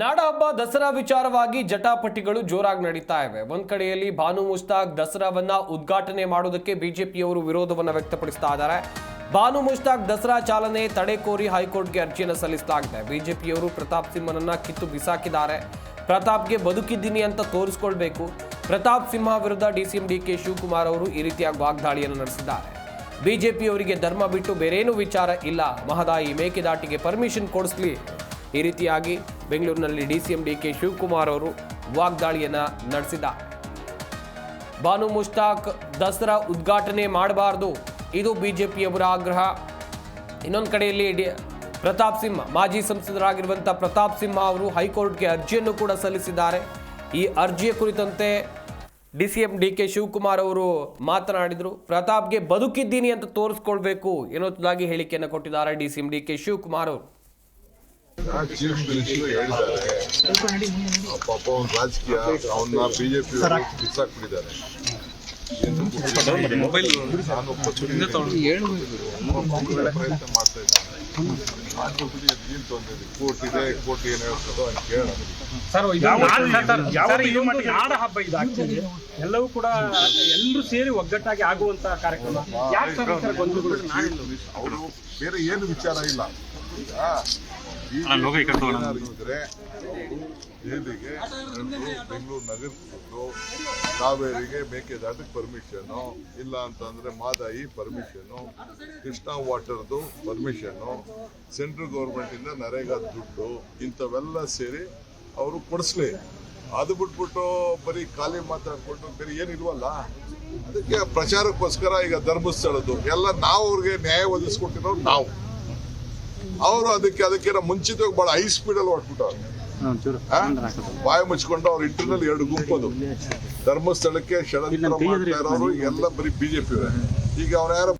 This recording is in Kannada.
ನಾಡ ಹಬ್ಬ ದಸರಾ ವಿಚಾರವಾಗಿ ಜಟಾಪಟಿಗಳು ಜೋರಾಗಿ ನಡೀತಾ ಇವೆ. ಒಂದ್ ಕಡೆಯಲ್ಲಿ ಭಾನು ಮುಷ್ತಾಕ್ ದಸರಾವನ್ನ ಉದ್ಘಾಟನೆ ಮಾಡೋದಕ್ಕೆ ಬಿಜೆಪಿಯವರು ವಿರೋಧವನ್ನ ವ್ಯಕ್ತಪಡಿಸ್ತಾ ಇದ್ದಾರೆ. ಭಾನು ಮುಷ್ತಾಕ್ ದಸರಾ ಚಾಲನೆ ತಡೆ ಕೋರಿ ಹೈಕೋರ್ಟ್ಗೆ ಅರ್ಜಿಯನ್ನು ಸಲ್ಲಿಸಲಾಗಿದೆ. ಬಿಜೆಪಿಯವರು ಪ್ರತಾಪ್ ಸಿಂಹನನ್ನ ಕಿತ್ತು ಬಿಸಾಕಿದ್ದಾರೆ. ಪ್ರತಾಪ್ಗೆ ಬದುಕಿದ್ದೀನಿ ಅಂತ ತೋರಿಸ್ಕೊಳ್ಬೇಕು. ಪ್ರತಾಪ್ ಸಿಂಹ ವಿರುದ್ಧ ಡಿಸಿಎಂ ಡಿಕೆ ಶಿವಕುಮಾರ್ ಅವರು ಈ ರೀತಿಯಾಗಿ ವಾಗ್ದಾಳಿಯನ್ನು ನಡೆಸಿದ್ದಾರೆ. ಬಿಜೆಪಿಯವರಿಗೆ ಧರ್ಮ ಬಿಟ್ಟು ಬೇರೇನೂ ವಿಚಾರ ಇಲ್ಲ. ಮಹದಾಯಿ ಮೇಕೆದಾಟಿಗೆ ಪರ್ಮಿಷನ್ ಕೊಡಿಸ್ಲಿ. ಈ ರೀತಿಯಾಗಿ ಬೆಂಗಳೂರಿನಲ್ಲಿ ಡಿಸಿಎಂ ಡಿ ಕೆ ಶಿವಕುಮಾರ್ ಅವರು ವಾಗ್ದಾಳಿಯನ್ನ ನಡೆಸಿದ. ಬಾನು ಮುಷ್ತಾಕ್ ದಸರಾ ಉದ್ಘಾಟನೆ ಮಾಡಬಾರದು, ಇದು ಬಿಜೆಪಿಯವರ ಆಗ್ರಹ. ಇನ್ನೊಂದು ಕಡೆಯಲ್ಲಿ ಡಿ ಪ್ರತಾಪ್ ಸಿಂಹ, ಮಾಜಿ ಸಂಸದರಾಗಿರುವಂಥ ಪ್ರತಾಪ್ ಸಿಂಹ ಅವರು ಹೈಕೋರ್ಟ್ಗೆ ಅರ್ಜಿಯನ್ನು ಕೂಡ ಸಲ್ಲಿಸಿದ್ದಾರೆ. ಈ ಅರ್ಜಿಯ ಕುರಿತಂತೆ D C M D K Shivakumar ಅವರು ಮಾತನಾಡಿದರು, ಪ್ರತಾಪ್ಗೆ ಬದುಕಿದ್ದೀನಿ ಅಂತ ತೋರಿಸ್ಕೊಳ್ಬೇಕು ಎನ್ನುವುದಾಗಿ ಹೇಳಿಕೆಯನ್ನು ಕೊಟ್ಟಿದ್ದಾರೆ D C M D K Shivakumar ಅವರು. ಚೀಫ್ ಮಿನಿಸ್ಟರ್ ಹೇಳಿದ್ದಾರೆ ಆ ಪಾಪ ಒಂದು ರಾಜಕೀಯ ಅವನ್ನ ಬಿಜೆಪಿ ಬಿಸಾಕ್ಬಿಟ್ಟಿದ್ದಾರೆ ನಾನು ಒಬ್ಬ ಪ್ರಯತ್ನ ಮಾಡ್ತಾ ಇದ್ದೇನೆ ಆದ್ರೂ ಬಿಡಿ ಏನ್ ತೊಂದರೆ ಇದೆ ಕೋರ್ಟ್ ಇದೆ ಕೋರ್ಟ್ ಏನ್ ಹೇಳ್ತದೋ ಅಂತ ಸರ್ ಇದು ನಾಡ- ಸರ್, ಇದೊಂದು ನಾಡ ಹಬ್ಬ ಇದು. ಎಲ್ಲವೂ ಕೂಡ ಎಲ್ಲರೂ ಸೇರಿ ಒಗ್ಗಟ್ಟಾಗಿ ಆಗುವಂತ ಕಾರ್ಯಕ್ರಮ. ಯಾಕೆ ಸರ್ ಅವರು ಬೇರೆ ಏನು ವಿಚಾರ ಇಲ್ಲ. ದೆಹಲಿಗೆ ಬೆಂಗಳೂರು ನಗರಕ್ಕೆ ಕಾವೇರಿಗೆ ಮೇಕೆದಾಟಕ್ಕೆ ಪರ್ಮಿಷನ್ನು ಇಲ್ಲ ಅಂತಂದರೆ ಮಾದಾಯಿ ಪರ್ಮಿಷನ್ನು ಕೃಷ್ಣಾ ವಾಟರ್ದು ಪರ್ಮಿಷನ್ನು ಸೆಂಟ್ರಲ್ ಗೌರ್ಮೆಂಟಿಂದ ನರೇಗಾ ದುಡ್ಡು ಇಂಥವೆಲ್ಲ ಸೇರಿ ಅವರು ಕೊಡಿಸ್ಲಿ. ಅದು ಬಿಟ್ಬಿಟ್ಟು ಬರೀ ಖಾಲಿ ಮಾತಾಡ್ಕೊಂಡು ಬೇರೆ ಏನಿಲ್ವಲ್ಲ ಅದಕ್ಕೆ ಪ್ರಚಾರಕ್ಕೋಸ್ಕರ ಈಗ ಧರ್ಮಸ್ಥಳದ್ದು. ಎಲ್ಲ ನಾವು ಅವ್ರಿಗೆ ನ್ಯಾಯ ಒದಗಿಸ್ಕೊಟ್ಟಿರೋರು ನಾವು. ಅವರು ಅದಕ್ಕೆ ಅದಕ್ಕಿಂತ ಮುಂಚಿತವಾಗಿ ಬಹಳ ಹೈ ಸ್ಪೀಡ್ ಅಲ್ಲಿ ಹೊಟ್ಬಿಟ್ಟವ್ರು? ಬಾಯಿ ಮುಚ್ಕೊಂಡು ಅವ್ರ ಇಂಟರ್ನಲ್ ಎರಡು ಗುಂಪದು. ಧರ್ಮಸ್ಥಳಕ್ಕೆ ಷಡಂತ್ರ ಮಾಡ್ತಾ ಇರೋರು ಎಲ್ಲ ಬರೀ ಬಿಜೆಪಿ ಈಗ ಅವ್ರ ಯಾರು